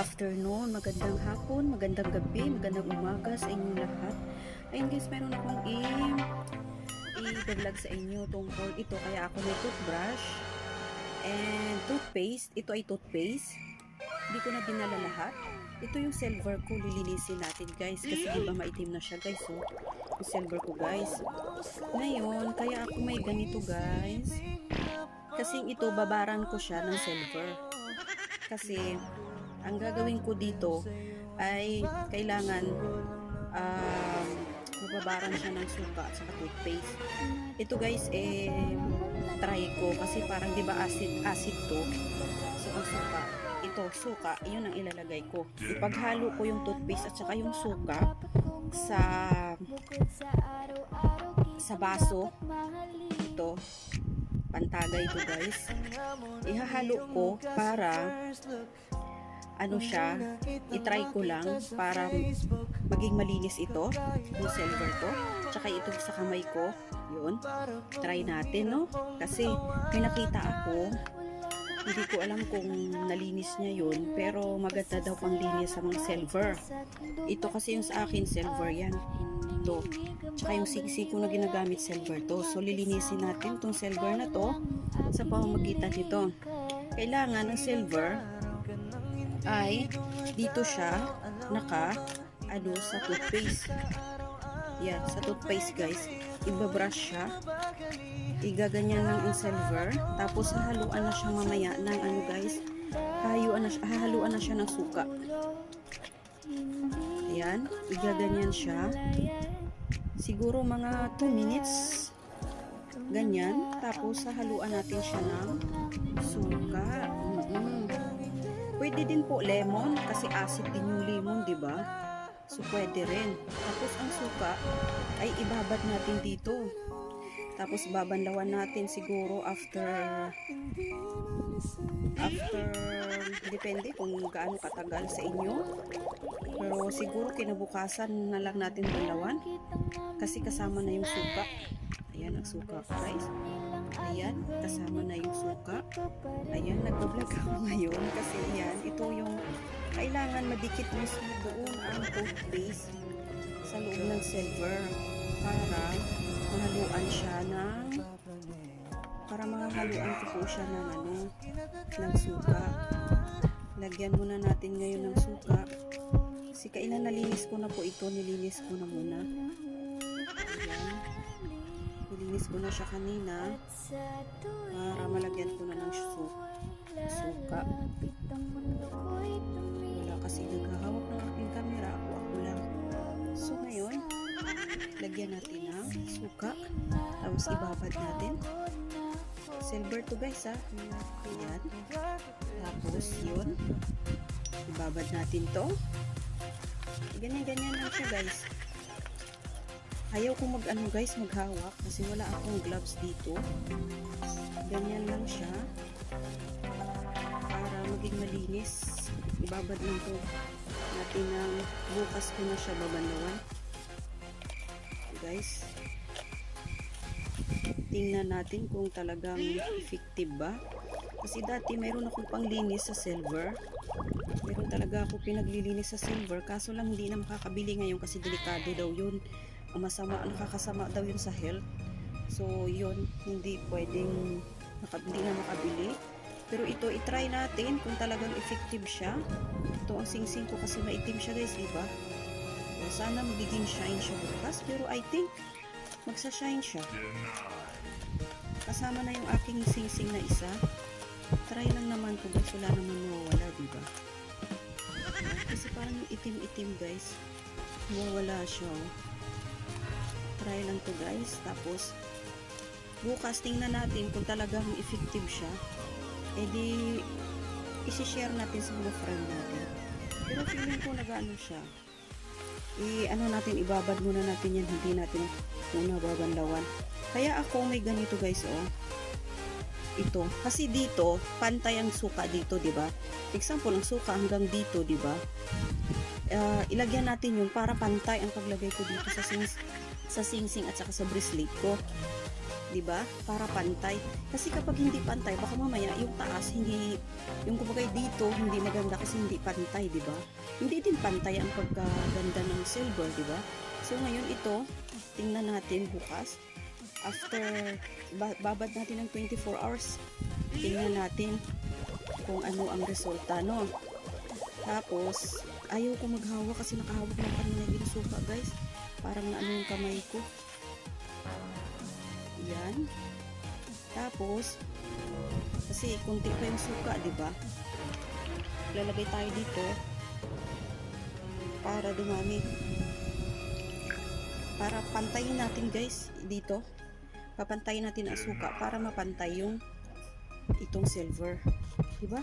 afternoon, magandang hapon, magandang gabi, magandang umaga sa inyong lahat. Ayun guys, meron akong i-vlog sa inyo tungkol ito. Kaya ako may toothbrush and toothpaste. Ito ay toothpaste. Hindi ko na dinala lahat. Ito yung silver ko, lilinisin natin guys. Kasi di ba maitim na siya guys. Oh. Yung silver ko guys. Ngayon, kaya ako may ganito guys. Kasi ito, babaran ko siya ng silver. Kasi, ang gagawin ko dito ay kailangan um, mababaran siya ng suka at saka toothpaste. Ito guys, eh, try ko kasi parang di ba acid, acid to. So, suka, ito, suka, yun ang ilalagay ko. Ipaghalo ko yung toothpaste at saka yung suka sa sa baso. Ito, pantagay to guys. Ihahalo ko para ano siya, itry ko lang para maging malinis ito, yung silver ko. Tsaka ito sa kamay ko, yun. Try natin, no? Kasi may nakita ako, hindi ko alam kung nalinis niya yun, pero maganda daw pang linis sa mga silver. Ito kasi yung sa akin, silver yan. Ito. Tsaka yung siksi ko na ginagamit, silver to. So, lilinisin natin tong silver na to sa pamamagitan nito. Kailangan ng silver ay dito siya naka ano sa toothpaste. Yan, sa toothpaste guys. Ibabrush siya. Igaganyan lang yung silver. Tapos hahaluan na siya mamaya ng ano guys. Hahayuan na siya, hahaluan na siya ng suka. Ayan, igaganyan siya. Siguro mga 2 minutes. Ganyan. Tapos hahaluan natin siya ng suka. Pwede din po lemon kasi acid din yung lemon, di ba? So pwede rin. Tapos ang suka ay ibabad natin dito. Tapos babanlawan natin siguro after after depende kung gaano katagal sa inyo. Pero siguro kinabukasan na lang natin banlawan kasi kasama na yung suka. Ayan ang suka guys. Ayan, kasama na yung suka. Ayan, nag-vlog ako ngayon kasi yan, ito yung kailangan madikit mismo doon ang toothpaste sa loob ng silver para mahaluan siya ng para mahaluan ko po siya ng ano ng suka lagyan muna natin ngayon ng suka kasi kailan nalinis ko na po ito nilinis ko na muna nilinis ko na siya kanina para malagyan ko na ng su suka. Wala kasi naghahawak ng aking camera. Ako ako lang. So ngayon lagyan natin ng suka. Tapos ibabad natin. Silver to guys ha? Ayan tapos yun. Ibabad natin to. Ganyan ganyan lang siya guys ayaw ko mag ano guys maghawak kasi wala akong gloves dito. Ganyan lang siya. Para maging malinis. Ibabad lang to. Natin ng bukas ko na siya babanlawan. Guys tingnan natin kung talagang effective ba. Kasi dati meron akong panglinis sa silver. Meron talaga ako pinaglilinis sa silver. Kaso lang hindi na makakabili ngayon kasi delikado daw yun masama, nakakasama daw yun sa health so yun hindi pwedeng hindi na makabili. Pero ito itry natin kung talagang effective siya. Ito ang singsing ko kasi maitim siya guys diba sana magiging shine siya bukas. Pero I think magsa-shine siya. Kasama na yung aking singsing na isa. Try lang naman kung guys. Wala naman mawawala diba kasi parang yung itim-itim guys. Mawawala siya oh. Try lang to guys. Tapos bukas tingnan natin kung talagang effective siya. Edi isi-share natin sa mga friend natin. Pero feeling ko nag-ano siya. I ano natin ibabad muna natin yan. Hindi natin muna babanlawan. Kaya ako may ganito guys oh. Ito. Kasi dito pantay ang suka dito di ba? Example ang suka hanggang dito di ba? Uh, ilagyan natin yun para pantay ang paglagay ko dito sa sings sa singsing at saka sa bracelet ko 'di ba? Para pantay. Kasi kapag hindi pantay, baka mamaya yung taas hindi yung kumbaga dito hindi maganda kasi hindi pantay, 'di ba? Hindi din pantay ang pagkaganda ng silver, 'di ba? So ngayon ito, tingnan natin bukas. After ba- babad natin ng 24 hours, tingnan natin kung ano ang resulta, no? Tapos, ayaw ko maghawak kasi nakahawak na kanina yung suka, guys. Parang naano yung kamay ko. Yan. Tapos, kasi kunti pa yung suka, di ba? Lalagay tayo dito para dumami. Para pantayin natin, guys, dito. Papantayin natin ang suka para mapantay yung itong silver. Di ba?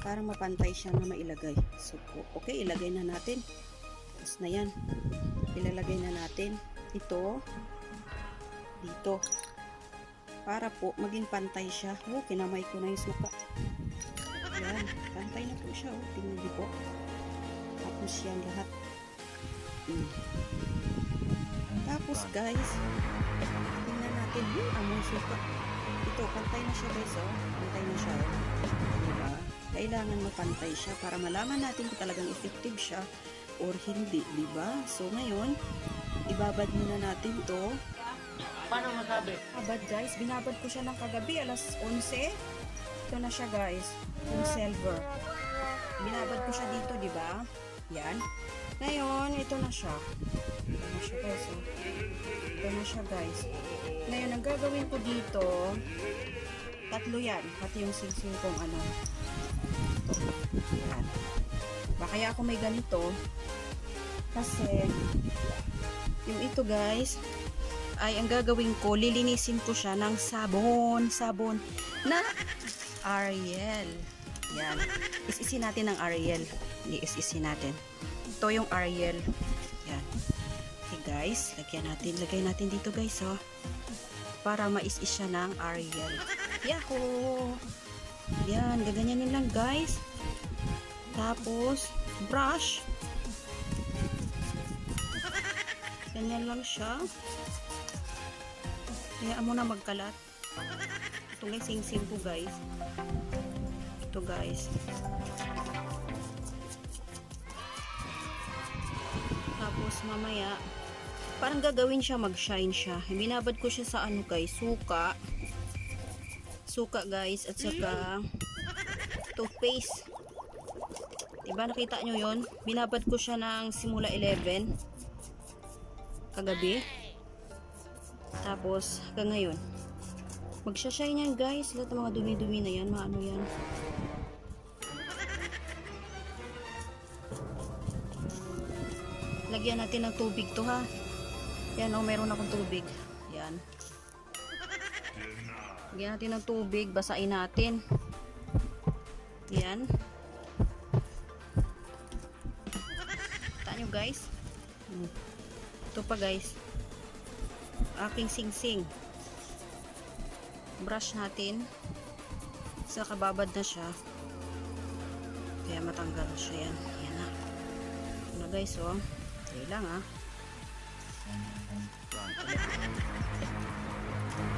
Para mapantay siya na mailagay. So, okay, ilagay na natin. Tapos na yan. Ilalagay na natin ito dito. Para po maging pantay siya. Oh, kinamay ko na yung suka. Yan, pantay na po siya. Oh. Tingnan niyo po. Tapos yan lahat. Mm. Tapos guys, tingnan natin. Hmm, amoy suka. Ito, pantay na siya guys. Oh. Pantay na siya. Oh. Diba? Kailangan mapantay siya para malaman natin kung talagang effective siya or hindi, di ba? So ngayon, ibabad muna natin to. Paano masabi? Abad guys, binabad ko siya ng kagabi, alas 11. Ito na siya guys, yung silver. Binabad ko siya dito, di ba? Yan. Ngayon, ito na siya. Ito na siya guys. Oh. Ito na siya guys. Ngayon, ang gagawin ko dito, tatlo yan. Pati yung singsing kong ano. Ito. Yan. Ba, kaya ako may ganito, kasi, yung ito guys, ay ang gagawin ko, lilinisin ko siya ng sabon, sabon na Ariel. Yan. Isisin natin ng Ariel. Iisisin natin. Ito yung Ariel. Yan. Okay guys, lagyan natin, lagay natin dito guys, oh. Para mais-is siya ng Ariel. Yahoo! Yan, gaganyanin lang guys. Tapos, brush. Ganyan lang siya. Kaya mo na magkalat. Ito guys, sing-sing ko guys. Ito guys. Tapos mamaya, parang gagawin siya mag-shine siya. Binabad ko siya sa ano guys, suka. Suka guys, at saka toothpaste. Diba nakita nyo yon? Binabad ko siya ng simula 11 kagabi. Tapos, hanggang ngayon. Magsashine yan guys. Lahat ng mga dumi-dumi na yan. Maano yan. Lagyan natin ng tubig to ha. Yan o, meron akong tubig. Yan. Lagyan natin ng tubig. Basain natin. Yan. Guys. Ito pa guys aking sing-sing. Brush natin. Sa kababad na siya. Kaya matanggal siya yan. Yan na. Ano guys, oh. Okay lang, ah.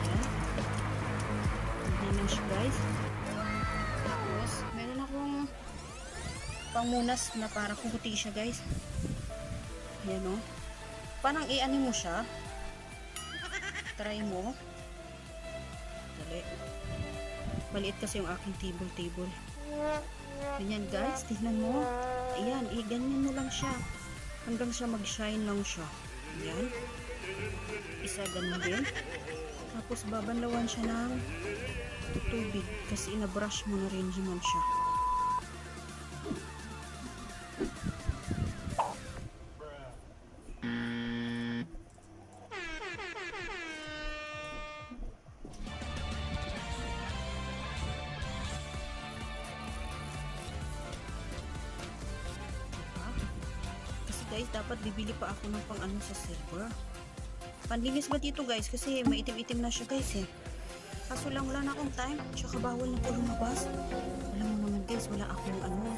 Yan. Yan na siya, guys. Tapos, meron akong pangmunas na para kumuti siya, guys. Yan, oh. Parang i-ano mo siya try mo. Dali. Maliit kasi yung aking table table. Ganyan guys, tignan mo. Ayan, eh, ganyan mo lang siya. Hanggang siya mag-shine lang siya. Ayan. Isa ganun din. Tapos babanlawan siya ng tubig kasi ina-brush mo na rin naman siya. Guys, dapat bibili pa ako ng pang ano sa silver. Panlinis ba dito guys? Kasi maitim-itim na siya guys eh. Kaso lang wala na akong time. Tsaka bawal na po lumabas. Alam mo naman guys, wala akong ano.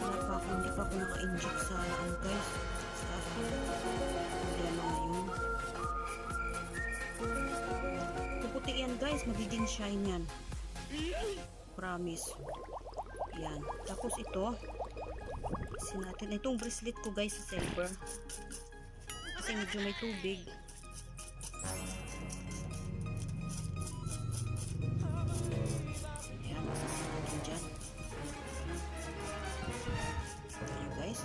Wala pa ako, hindi pa ako naka-inject sa ano guys. Sa ano ngayon. puti yan guys, magiging shine yan. Promise. Yan. Tapos ito, kasi natin, itong bracelet ko guys sa silver. Kasi medyo may tubig. Yan, masasama natin dyan. Ayan guys.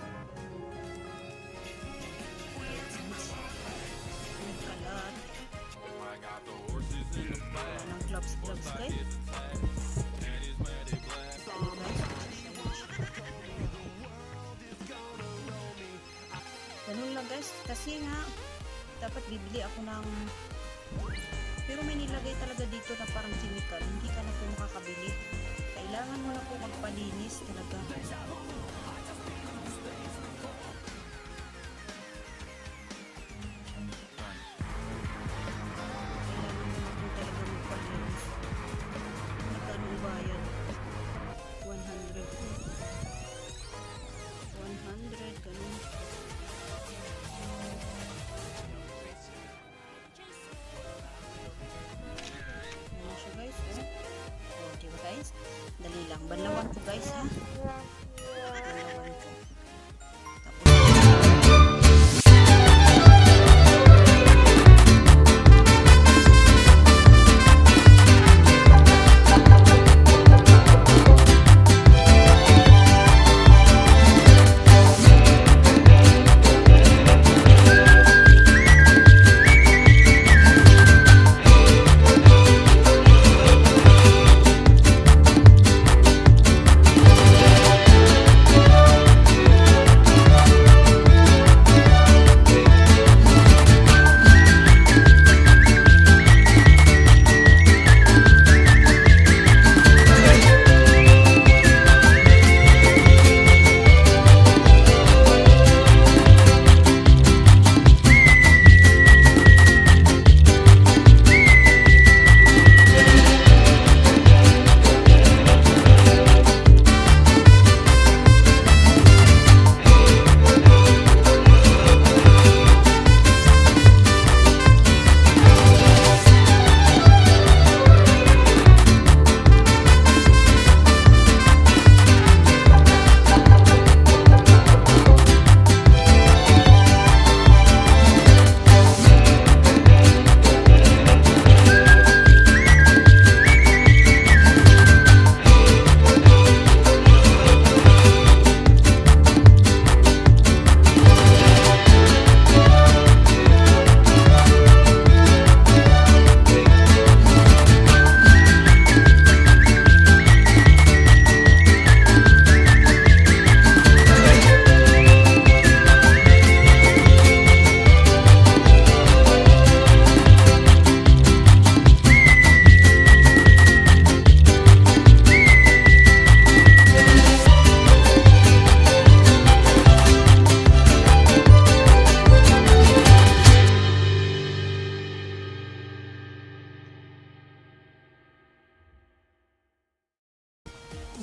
Ang kalat. Ayan ang gloves, gloves guys. Ayan, guys. Kasi nga, dapat bibili ako ng pero may nilagay talaga dito na parang chemical. Hindi ka na po makakabili. Kailangan mo na po magpalinis talaga.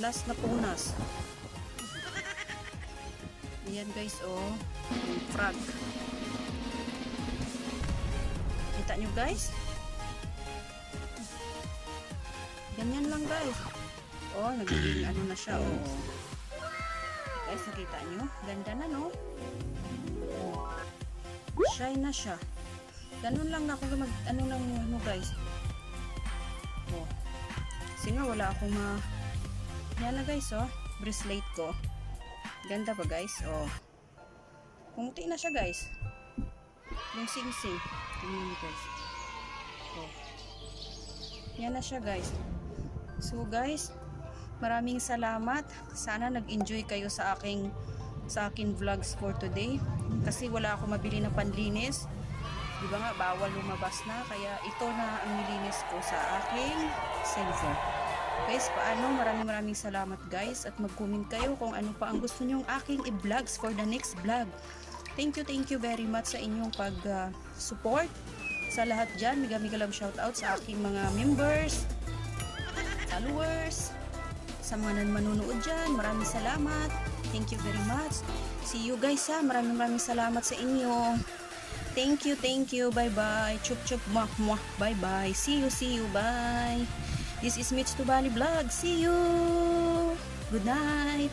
Last na punas. Ayan guys, oh. Frog. Kita nyo guys? Ganyan lang guys. Oh, nagiging ano na siya, oh. Guys, nakita nyo? Ganda na, no? Shine na siya. Ganun lang ako mag, ano lang ano guys. Oh. Kasi nga wala akong ma... Yan na guys, oh. Bracelet ko. Ganda ba guys? Oh. Pumuti na siya guys. Yung sing-sing. Tingnan niyo guys. Oh. Yan na siya guys. So guys, maraming salamat. Sana nag-enjoy kayo sa aking sa akin vlogs for today. Kasi wala ako mabili na panlinis. Di ba nga, bawal lumabas na. Kaya ito na ang nilinis ko sa aking cellphone. Guys, paano? Maraming maraming salamat guys. At mag-comment kayo kung ano pa ang gusto nyong aking i-vlogs for the next vlog. Thank you, thank you very much sa inyong pag-support. sa lahat dyan, mega mega love shoutout sa aking mga members, followers, sa mga nan manunood dyan. Maraming salamat. Thank you very much. See you guys ha. Maraming maraming salamat sa inyo. Thank you, thank you. Bye-bye. Chup chup muah muah. Bye-bye. See you, see you. Bye. This is Mitch Tubali Vlog. See you. Good night.